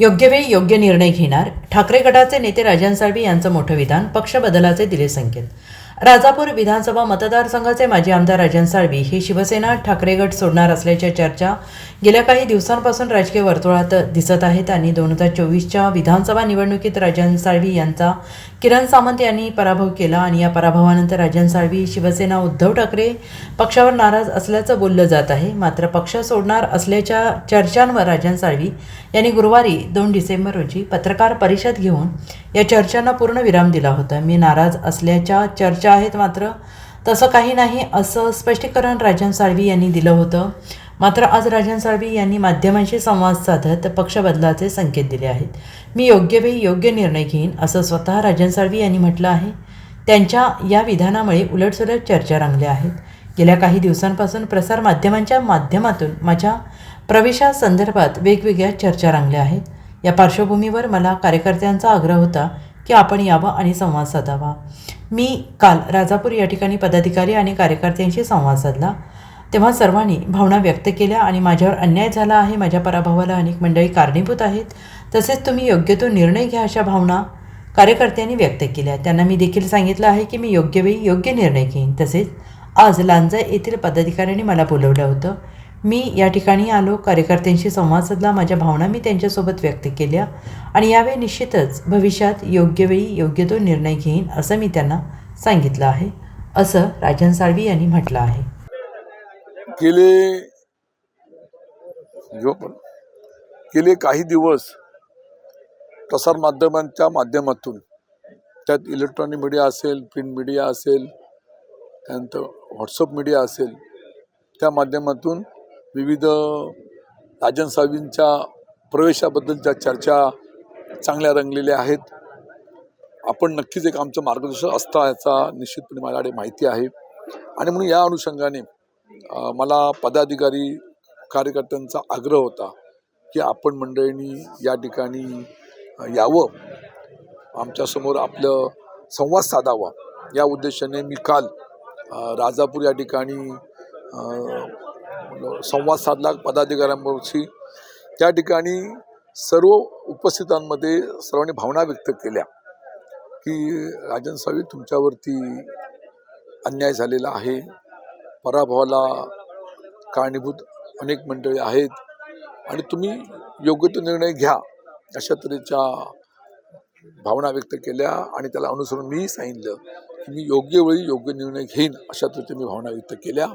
योग्य वेळी योग्य निर्णय घेणार. ठाकरे गटाचे नेते राजन साळवी यांचं मोठं विधान पक्ष बदलाचे दिले संकेत राजापूर विधानसभा मतदारसंघाचे माजी आमदार राजन साळवी हे शिवसेना ठाकरे गट सोडणार असल्याच्या चर्चा गेल्या काही दिवसांपासून राजकीय वर्तुळात दिसत आहेत आणि दोन हजार चोवीसच्या विधानसभा निवडणुकीत राजन साळवी यांचा किरण सामंत यांनी पराभव केला आणि या पराभवानंतर राजन साळवी शिवसेना उद्धव ठाकरे पक्षावर नाराज असल्याचं बोललं जात आहे. मात्र पक्ष सोडणार असल्याच्या चर्चांवर राजन साळवी यांनी गुरुवारी दोन डिसेंबर रोजी पत्रकार परिषद घेऊन या चर्चांना पूर्ण विराम दिला होता. मी नाराज असल्याच्या चर्चा आहेत मात्र तसं काही नाही असं स्पष्टीकरण राजन साळवी यांनी दिलं होतं. मात्र आज राजन साळवी यांनी माध्यमांशी संवाद साधत पक्ष बदलाचे संकेत दिले आहेत. मी योग्य वेळी योग्य निर्णय घेईन असं स्वतः राजन साळवी यांनी म्हटलं आहे. त्यांच्या या विधानामुळे उलटसुलट चर्चा रंगल्या आहेत. गेल्या काही दिवसांपासून प्रसारमाध्यमांच्या माध्यमातून माझ्या प्रवेशासंदर्भात वेगवेगळ्या चर्चा रंगल्या आहेत. या पार्श्वभूमीवर मला कार्यकर्त्यांचा आग्रह होता की आपण यावं आणि संवाद साधावा. मी काल राजापूर या ठिकाणी पदाधिकारी आणि कार्यकर्त्यांशी संवाद साधला. तेव्हा सर्वांनी भावना व्यक्त केल्या आणि माझ्यावर अन्याय झाला आहे माझ्या पराभवाला अनेक मंडळी कारणीभूत आहेत तसेच तुम्ही योग्य तो निर्णय घ्या अशा भावना कार्यकर्त्यांनी व्यक्त केल्या. त्यांना मी देखील सांगितलं आहे की मी योग्य वेळी योग्य निर्णय घेईन. तसेच आज लांजा येथील पदाधिकाऱ्यांनी मला बोलवलं होतं. मी या ठिकाणी आलो कार्यकर्त्यांशी संवाद साधला माझ्या भावना मी त्यांच्यासोबत व्यक्त केल्या आणि यावेळी निश्चितच भविष्यात योग्य वेळी योग्य तो निर्णय घेईन असं मी त्यांना सांगितलं आहे असं राजन साळवी यांनी म्हटलं आहे. गेले जो पण गेले काही दिवस प्रसारमाध्यमांच्या माध्यमातून त्यात इलेक्ट्रॉनिक मीडिया असेल प्रिंट मीडिया असेल त्यानंतर व्हॉट्सअप मीडिया असेल त्या माध्यमातून विविध राजन साहेबींच्या प्रवेशाबद्दलच्या चर्चा चांगल्या रंगलेल्या आहेत. आपण नक्कीच एक आमचं मार्गदर्शक असता याचा निश्चितपणे माझ्याकडे माहिती आहे. आणि म्हणून या अनुषंगाने मला पदाधिकारी कार्यकर्त्यांचा आग्रह होता की आपण मंडळींनी या ठिकाणी यावं. आमच्यासमोर आपलं संवाद साधावा. या उद्देशाने मी काल राजापूर या ठिकाणी संवाद साधला पदाधिकाऱ्यांबरोबरशी त्या ठिकाणी सर्व उपस्थितांमध्ये सर्वांनी भावना व्यक्त केल्या की राजन सावी तुमच्यावरती अन्याय झालेला आहे. पराभवाला कारणीभूत अनेक मंडळी आहेत आणि तुम्ही योग्य तो निर्णय घ्या अशा तऱ्हेच्या भावना व्यक्त केल्या आणि त्याला अनुसरून मीही सांगितलं. मी योग्य वेळी योग्य निर्णय घेईन अशा तऱ्हेच्या मी भावना व्यक्त केल्या.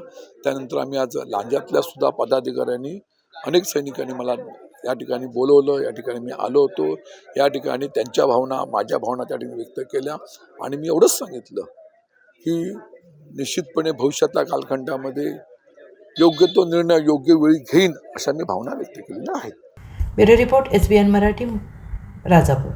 त्यानंतर आम्ही आज लांज्यातल्या सुद्धा पदाधिकाऱ्यांनी अनेक सैनिकांनी मला या ठिकाणी बोलवलं या ठिकाणी मी आलो होतो. या ठिकाणी त्यांच्या भावना माझ्या भावना त्या ठिकाणी व्यक्त केल्या. आणि मी एवढंच सांगितलं की निश्चितपणे भविष्यातल्या कालखंडामध्ये योग्य तो निर्णय योग्य वेळी घेईन अशा मी भावना व्यक्त केलेल्या आहेत. Bureau report S B N Marathi Rajapur.